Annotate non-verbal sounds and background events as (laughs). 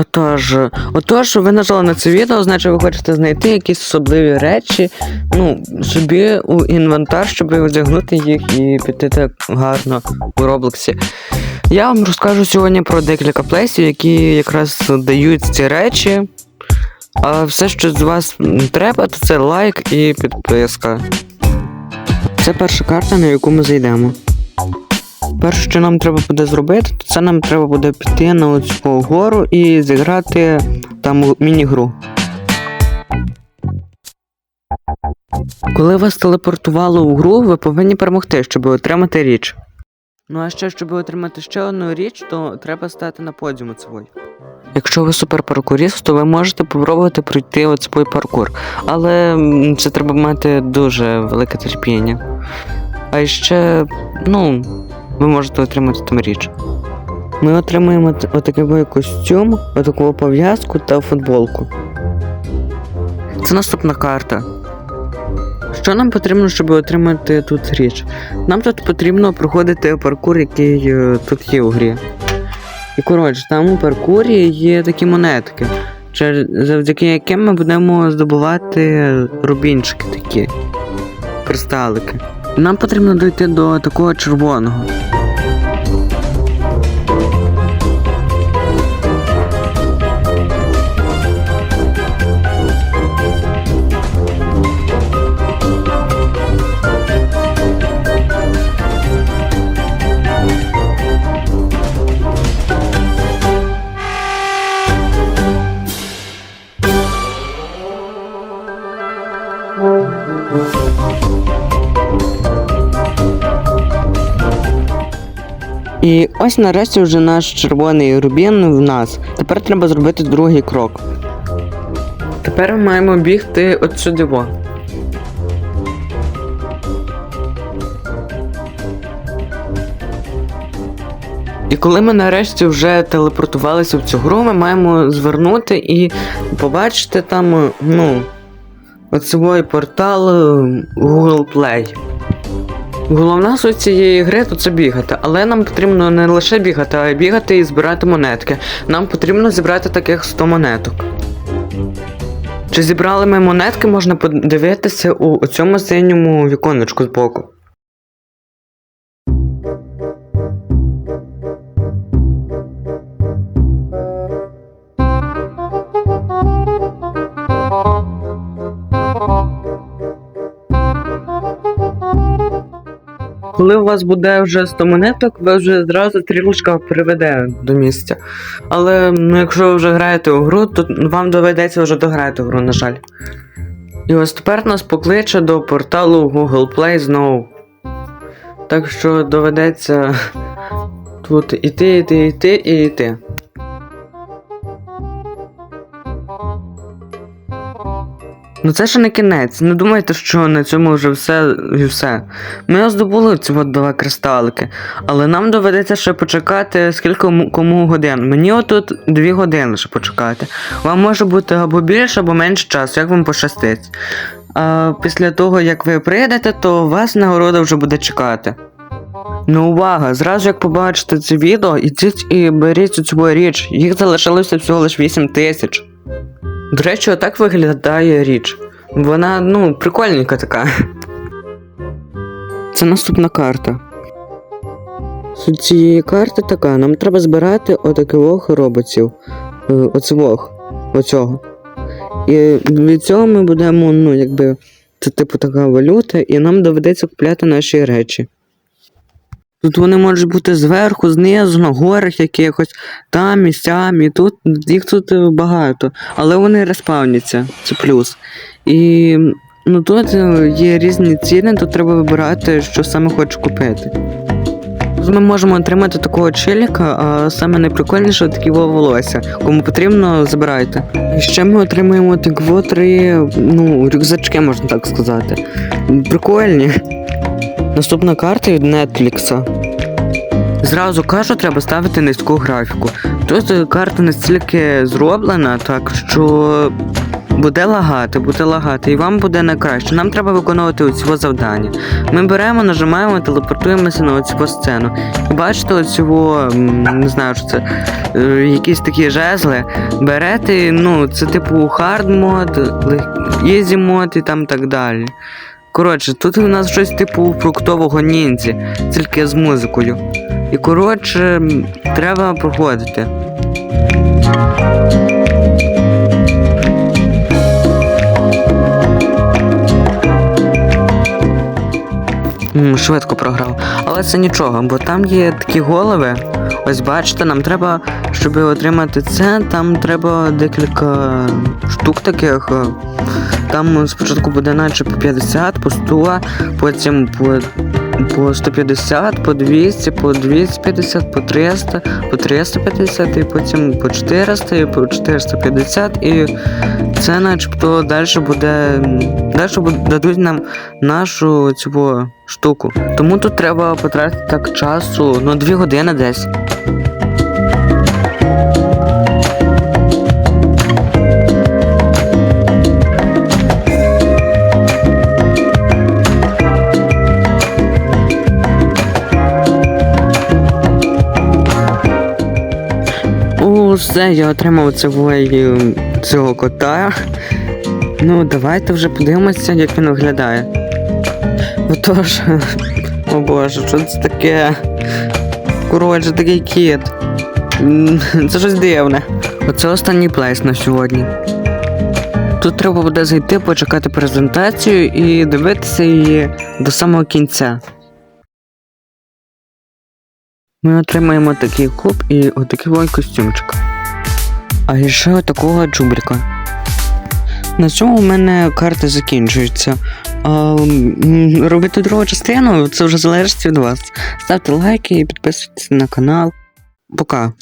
Отож, отож, ви нажали на це відео, значить ви хочете знайти якісь особливі речі, ну, собі у інвентар, щоб одягнути їх і піти так гарно у Роблоксі. Я вам розкажу сьогодні про декілька плейсів, які якраз дають ці речі. А все, що з вас треба, то це лайк і підписка. Це перша карта, на яку ми зайдемо. Перше, що нам треба буде зробити, то це нам треба буде піти на оцю гору і зіграти там міні-гру. Коли вас телепортувало у гру, ви повинні перемогти, щоб отримати річ. Ну а ще, щоб отримати ще одну річ, то треба стати на подіуму свій. Якщо ви суперпаркуріст, то ви можете попробувати пройти оцей паркур. Але це треба мати дуже велике терпіння. А ще, ну, ви можете отримати там річ. Ми отримуємо отакий костюм, отаку пов'язку та футболку. Це наступна карта. Що нам потрібно, щоб отримати тут річ? Нам тут потрібно проходити паркур, який е, тут є у грі. І коротше, там у паркурі є такі монетки, завдяки яким ми будемо здобувати рубінчики такі, кристалики. Нам потрібно дойти до такого червоного. І ось нарешті вже наш червоний рубін в нас. Тепер треба зробити другий крок. Тепер ми маємо бігти от сюди. І коли ми нарешті вже телепортувалися в цю гру, ми маємо звернути і побачити там, ну, оцевий портал е, Google Play. Головна суть цієї гри то це бігати, але нам потрібно не лише бігати, а й бігати і збирати монетки. Нам потрібно зібрати таких 100 монеток. Чи зібрали ми монетки, можна подивитися у цьому синьому віконечку збоку. Коли у вас буде вже 100 монеток, ви вже зразу стрілочка приведе до місця. Але ну, якщо ви вже граєте у гру, то вам доведеться вже дограти гру, на жаль. І ось тепер нас покличе до порталу Google Play знову. Так що доведеться тут іти, іти, іти і іти. Ну це ще не кінець. Не думайте, що на цьому вже все і все. Ми здобули ці от два кристалики, але нам доведеться ще почекати скільки кому годин. Мені отут дві години ще почекати. Вам може бути або більше, або менше часу, як вам пощастить. А після того, як ви прийдете, то вас нагорода вже буде чекати. Ну увага! Зразу як побачите це відео, ідіть і беріть цю річ. Їх залишилося всього лише 8 тисяч. До речі, отак виглядає річ. Вона, ну, прикольненька така. Це наступна карта. Суть цієї карти така, нам треба збирати отаких роботів. Е, Оцевох. Оцього. І від цього ми будемо, ну, якби, це типу така валюта, і нам доведеться купляти наші речі. Тут вони можуть бути зверху, знизу, на горах якихось, там і сям, і тут їх тут е, багато, але вони респавняться, це плюс. І ну тут е, є різні ціни, тут треба вибирати, що саме хочеш купити. Ми можемо отримати такого челіка, а саме найприкольніше такі волосся. Кому потрібно, забирайте. І ще ми отримуємо так три ну, рюкзачки, можна так сказати. Прикольні. Наступна карта від Netflix. Зразу кажу, треба ставити низьку графіку. Тут е, карта настільки зроблена, так що буде лагати, буде лагати, і вам буде найкраще. Нам треба виконувати оцього завдання. Ми беремо, нажимаємо, телепортуємося на оцю сцену. І бачите, оцього, не знаю, що це, е, якісь такі жезли. Берете, ну, це типу хард мод, ізі мод і там так далі. Коротше, тут у нас щось типу фруктового ніндзі, тільки з музикою. І коротше, треба проходити. Швидко програв. Але це нічого, бо там є такі голови. Ось бачите, нам треба, щоб отримати це, там треба декілька штук таких. е, Там спочатку буде наче по 50, по 100, потім по, по 150, по 200, по 250, по 300, по 350, і потім по 400, і по 450, і це начебто далі буде. Далі дадуть нам нашу цю штуку. Тому тут треба потратити так часу, ну 2 години десь. Все, я отримав цього, е, цього кота. Ну, давайте вже подивимося, як він виглядає. Отож, (laughs) о боже, що це таке? Коротше, такий кіт. (laughs) Це щось дивне. Оце останній плейс на сьогодні. Тут треба буде зайти, почекати презентацію і дивитися її до самого кінця. Ми отримаємо такий куб і отакий костюмчик. А ще такого джубрика. На цьому в мене карта закінчується. А, робити другу частину це вже залежить від вас. Ставте лайки і підписуйтесь на канал. Пока.